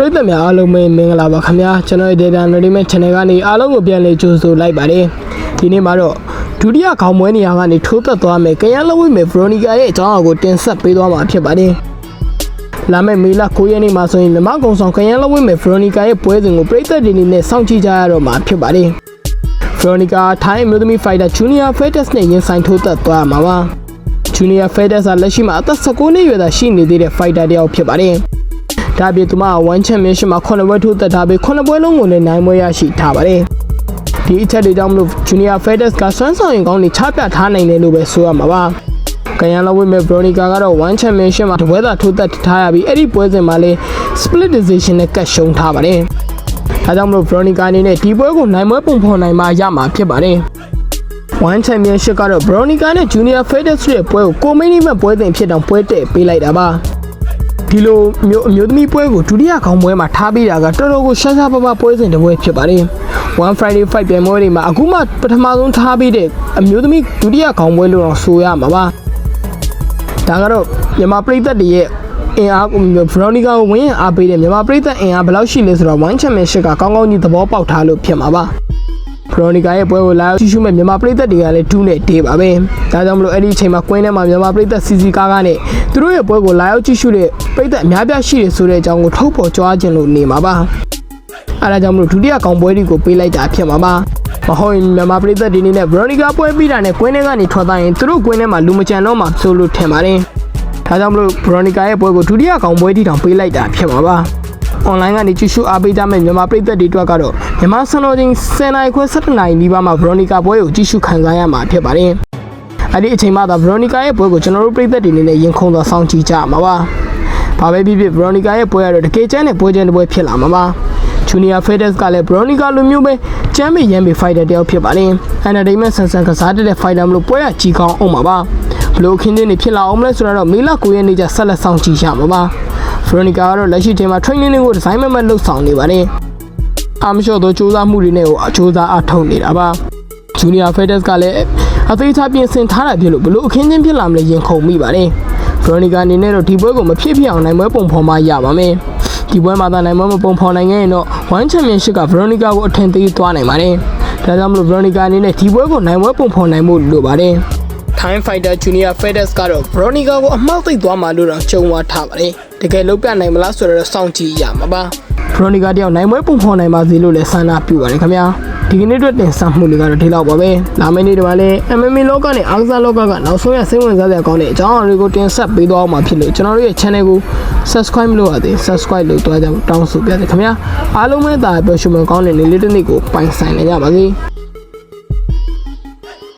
ပရိသတ်များအားလုံးပဲမင်္ဂလာပါခင်ဗျာကျွန်တော်ရဲ့ Data Entertainment Channel ကနေအားလုံးကိုပြန်လည်ကြိုဆိုလိုက်ပါတယ်ဒီနေ့မှာတော့ဒုတိယခေါင်းမွဲနေရာကနေထိုးသက်သွားမယ်ကရန်လဝိမယ် Veronica ရဲ့အကြောင်းအရာကိုတင်ဆက်ပေးသွားမှာဖြစ်ပါတယ်လာမယ့်မေလ9ရက်နေ့မှာဆိုရင်မြမကုံဆောင်ကရန်လဝိမယ် Veronica ရဲ့ပွဲစဉ်ကိုပရိသတ်တွေအနေနဲ့စောင့်ကြည့်ကြရတော့မှာဖြစ်ပါတယ် Veronica ထိုင်းအမျိုးသမီး fighter Junior Fetus နဲ့ရင်ဆိုင်ထိုးသက်သွားမှာပါ Junior Fetus ကလက်ရှိမှာအသက်19နှစ်အရွယ်သာရှိနေသေးတဲ့ fighter တစ်ယောက်ဖြစ်ပါတယ် ဒါအပြင်သူမက1 championship မှာ9ဘွဲထိုးသက်ထားပြီး9ဘွဲလုံးကိုလည်းနိုင်ပွဲရရှိထားပါတယ်ဒီအချက်တွေကြောင့်မလို့ Junior Fetus ကစွမ်းဆောင်ရင်ကောင်းတွေချပြထားနိုင်တယ်လို့ပဲဆိုရမှာပါကရန်လဝိမဲ့ Veronica ကတော့1 championship မှာတပွဲသာထိုးသက်ထားရပြီးအဲ့ဒီပွဲစဉ်မှာလည်း split decision နဲ့ကတ်ရှုံးထားပါတယ်ဒါကြောင့်မလို့ Veronica အနေနဲ့ဒီပွဲကိုနိုင်ပွဲပုံဖော်နိုင်မှရမှာဖြစ်ပါတယ်1 championship ကတော့ Veronica နဲ့ Junior Fetus ရဲ့ပွဲကိုကိုမင်းနီမဲ့ပွဲစဉ်ဖြစ်တောင်ပွဲတဲ့ပေးလိုက်တာပါ ဒီလိုမျိုးအမျိုးသမီးပွဲကိုဒုတိယခေါင်းပွဲမှာထားပေးတာကတော်တော်ကိုရှားရှားပါးပါးပွဲစဉ်တစ်ပွဲဖြစ်ပါတယ်1 Friday Fight ပြိုင်ပွဲတွေမှာအခုမှပထမဆုံးထားပေးတဲ့အမျိုးသမီးဒုတိယခေါင်းပွဲလို့တော့ဆိုရမှာပါဒါကတော့မြန်မာပြည်သက်တွေရဲ့အင်အားကိုဗရိုနီကာကိုဝင်းရင်အားပေးတဲ့မြန်မာပြည်သက်အင်အားဘယ်လောက်ရှိလဲဆိုတော့1 Championship ကကောင်းကောင်းကြီးသဘောပေါက်ထားလို့ဖြစ်မှာပါဖ ရိုနီကာရဲ့ပွဲကိုလာရောက်ကြည့်ရှုမဲ့မြန်မာပြည်သက်တွေကလည်းဒူးနဲ့တေးပါပဲ။ဒါကြောင့်မလို့အဲ့ဒီအချိန်မှာကွင်းထဲမှာမြန်မာပြည်သက်စီစီကားကားနဲ့သူတို့ရဲ့ပွဲကိုလာရောက်ကြည့်ရှုတဲ့ပြည်သက်အများပြားရှိတယ်ဆိုတဲ့အကြောင်းကိုထုတ်ပေါ်ကြွားခြင်းလို့နေမှာပါ။အဲ့ဒါကြောင့်မလို့ဒုတိယကောင်ပွဲတွေကိုပေးလိုက်တာဖြစ်မှာပါ။မဟုတ်ရင်မြန်မာပြည်သက်ဒီနေ့နဲ့ဗရိုနီကာပွဲပြီးတာနဲ့ကွင်းထဲကနေထွက်သွားရင်သူတို့ကွင်းထဲမှာလူမကြံတော့မှဆိုလို့ထင်ပါတယ်။ဒါကြောင့်မလို့ဗရိုနီကာရဲ့ပွဲကိုဒုတိယကောင်ပွဲတီတောင်ပေးလိုက်တာဖြစ်မှာပါ။ online ကနေကြည့်ရှုအားပေးကြမဲ့မြန်မာပြည်သက်တွေအတွက်ကတော့မြန်မာစံတော်ချိန်10နာရီခွဲ17နာရီနီးပါးမှာ Veronica ပွဲကိုကြည့်ရှုခံစားရမှာဖြစ်ပါတယ်။အဲ့ဒီအချိန်မှသာ Veronica ရဲ့ပွဲကိုကျွန်တော်တို့ပြည်သက်တွေအနေနဲ့ရင်ခုန်သွားဆောင်ကြည့်ကြမှာပါ။ဘာပဲဖြစ်ဖြစ် Veronica ရဲ့ပွဲကတော့တကယ်ကျန်းတဲ့ပွဲချင်းတစ်ပွဲဖြစ်လာမှာပါ။ Junior Fedes ကလည်း Veronica လိုမျိုးပဲကျမ်းမေရမ်းမေ fighter တယောက်ဖြစ်ပါတယ်။ Entertainment ဆန်ဆန်ကစားတဲ့ fighter မလို့ပွဲရကြီးကောင်းအောင်ပါပါ။ဘလို့ခင်းချင်းနေဖြစ်လာအောင်မလဲဆိုတော့မေလ9ရက်နေ့ကျဆက်လက်ဆောင်ကြည့်ရမှာပါ။ Veronica ကတော့လက်ရှိချိန်မှာ training တွေကိုဒီဇိုင်းမမတ်လုပ်ဆောင်နေပါတယ်။အာမလျှော့သောစူးစမ်းမှုတွေနဲ့ကိုအစူးစမ်းအထောက်နေတာပါ။ Junior Fedes ကလည်းအသေးချပြင်ဆင်ထားတာဖြစ်လို့ဘလို့အခင်းချင်းဖြစ်လာမလဲရင်ခုန်မိပါတယ်။ Veronica အနေနဲ့တော့ဒီပွဲကိုမဖြစ်ဖြစ်အောင်နိုင်ပွဲပုံဖော်မှရပါမယ်။ဒီပွဲမှာသာနိုင်ပွဲမပုံဖော်နိုင်ခဲ့ရင်တော့ One Championship က Veronica ကိုအထင်သေးသွားနိုင်ပါတယ်။ဒါကြောင့်မလို့ Veronica အနေနဲ့ဒီပွဲကိုနိုင်ပွဲပုံဖော်နိုင်ဖို့လိုပါတယ်။ Time Fighter Junior Fedes ကတော့ Veronica ကိုအမှောက်သိပ်သွားမှလို့တော့ကြုံဝါထားပါတယ်။တကယ်လုံးပြနိုင်မလားဆိုတော့စောင့်ကြည့်ရမှာပါ။ Veronica တယောက်နိုင်ပွဲပုံဖော်နိုင်ပါစေလို့လည်းဆန္ဒပြုပါတယ်ခင်ဗျာ။ဒီကနေ့အတွက်တင်ဆက်မှုတွေကတော့ဒီလောက်ပါပဲ။လာမယ့်နေ့တွေမှာလည်း MMA လောကနဲ့အားကစားလောကကနောက်ဆုံးရစိတ်ဝင်စားစရာကောင်းတဲ့အကြောင်းအရာတွေကိုတင်ဆက်ပေးသွားအောင်မှာဖြစ်လို့ကျွန်တော်တို့ရဲ့ channel ကို subscribe မလုပ်ရသေး subscribe လုပ်သွားကြဖို့တောင်းဆိုပါရစေခင်ဗျာ။အားလုံးပဲတာပျော်ရွှင်မကောင်းတဲ့နေ့လေးတစ်နေ့ကိုပိုင်ဆိုင်နိုင်ကြပါစေ။